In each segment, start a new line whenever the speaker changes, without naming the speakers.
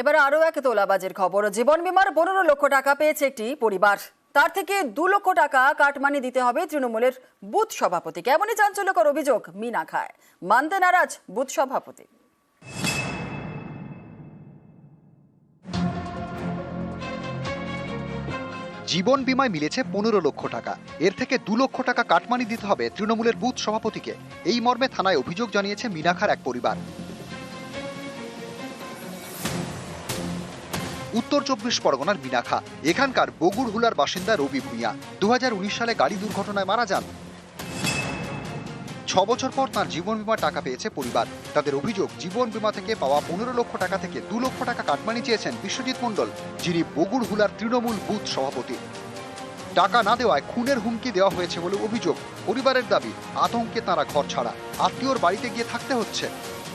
এবার আরও এক তোলাবাজের খবর। জীবন বিমার পনেরো লক্ষ টাকা পেয়েছে একটি পরিবার। তার থেকে দু লক্ষ টাকা কাটমানি দিতে হবে তৃণমূলের বুথ সভাপতিকে এমনই চাঞ্চল্যকর অভিযোগ মিনা খায়। মানতে নারাজ বুথ সভাপতি।
জীবন বিমায় মিলেছে পনেরো লক্ষ টাকা। এর থেকে দু লক্ষ টাকা কাটমানি দিতে হবে তৃণমূলের বুথ সভাপতিকে। এই মর্মে থানায় অভিযোগ জানিয়েছে মিনাখার এক পরিবার। উত্তর চব্বিশ পরগনার মিনাখা এখানকার বগুড়হুলার বাসিন্দা রবি ভূঁইয়া। দু সালে গাড়ি দুর্ঘটনায় মারা যান। ছ বছর পর তার জীবন বিমা টাকা পেয়েছে পরিবার। তাদের অভিযোগ, জীবন বিমা থেকে পাওয়া পনেরো লক্ষ টাকা থেকে দু লক্ষ টাকা কাটমানি চেয়েছেন বিশ্বজিৎ মণ্ডল, যিনি বগুড়হুলার তৃণমূল বুথ সভাপতি। টাকা না দেওয়ায় খুনের হুমকি দেওয়া হয়েছে বলে অভিযোগ। পরিবারের দাবি, আতঙ্কে তারা ঘর ছাড়া। আত্মীয়র বাড়িতে গিয়ে থাকতে হচ্ছে।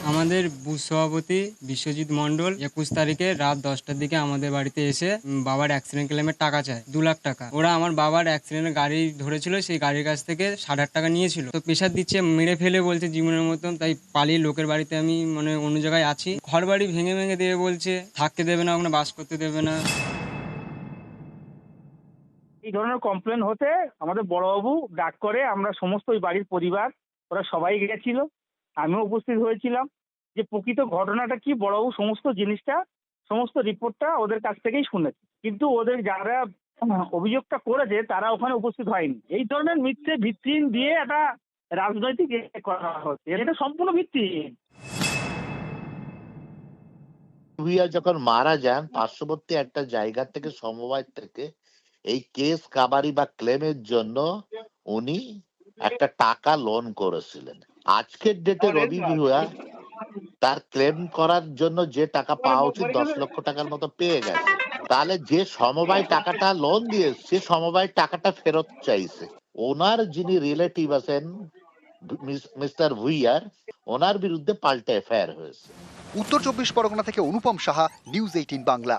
আমাদের বুথ সভাপতি বিশ্বজিৎ মণ্ডল একুশ তারিখে রাত দশটার দিকে আমাদের বাড়িতে এসে বাবার অ্যাক্সিডেন্ট ক্লেমের টাকা চায়, দু লাখ টাকা। ওরা আমার বাবার অ্যাক্সিডেন্টের গাড়ি ধরেছিল, সেই গাড়ির কাছ থেকে ষাট হাজার টাকা নিয়েছিল। তো প্রেশার দিচ্ছে, মেরে ফেলে বলছে জীবনের মতন, তাই পালিয়ে লোকের বাড়িতে আমি মানে অন্য জায়গায় আছি। ঘর বাড়ি ভেঙে ভেঙে দেবে বলছে, থাকতে দেবে না, ওখানে বাস করতে দেবে না।
এই ধরনের কমপ্লেন হতে আমাদের বড়বাবু ডাক করে, আমরা সমস্ত ওই বাড়ির পরিবার, ওরা সবাই গেছিল। আমিও উপস্থিত হয়েছিলাম যে প্রকৃত ঘটনাটা কি বড়বাবু, সমস্ত জিনিসটা, সমস্ত রিপোর্টটা ওদের কাছ থেকেই শুনেছি। কিন্তু ওদের যারা অভিযোগটা করেছে, তারা ওখানে উপস্থিত হয়নি। এই ধরনের মিথ্যে ভিত্তিহীন দিয়ে একটা রাজনৈতিক করা হচ্ছে। এটা সম্পূর্ণ ভিত্তিহীন।
যখন মারা যান, পার্শ্ববর্তী একটা জায়গা থেকে, সমবায় থেকে, এই কেস কাবারি বা ক্লেমের জন্য উনি একটা টাকা লোন করেছিলেন। আজকের ডেটে রবি ভুইয়া তার ক্লেম করার জন্য যে টাকা পাওয়া উচিত দশ লক্ষ টাকার মতো পেয়ে গেছে। তাহলে যে সমবায় টাকাটা লোন দিয়ে সে সমবায় টাকাটা ফেরত চাইছে। ওনার যিনি রিলেটিভ আছেন মিস্টার ভুইয়ার ওনার বিরুদ্ধে পাল্টা এফআইআর হয়েছে।
উত্তর চব্বিশ পরগনা থেকে অনুপম সাহা নিউজ এইটিন বাংলা।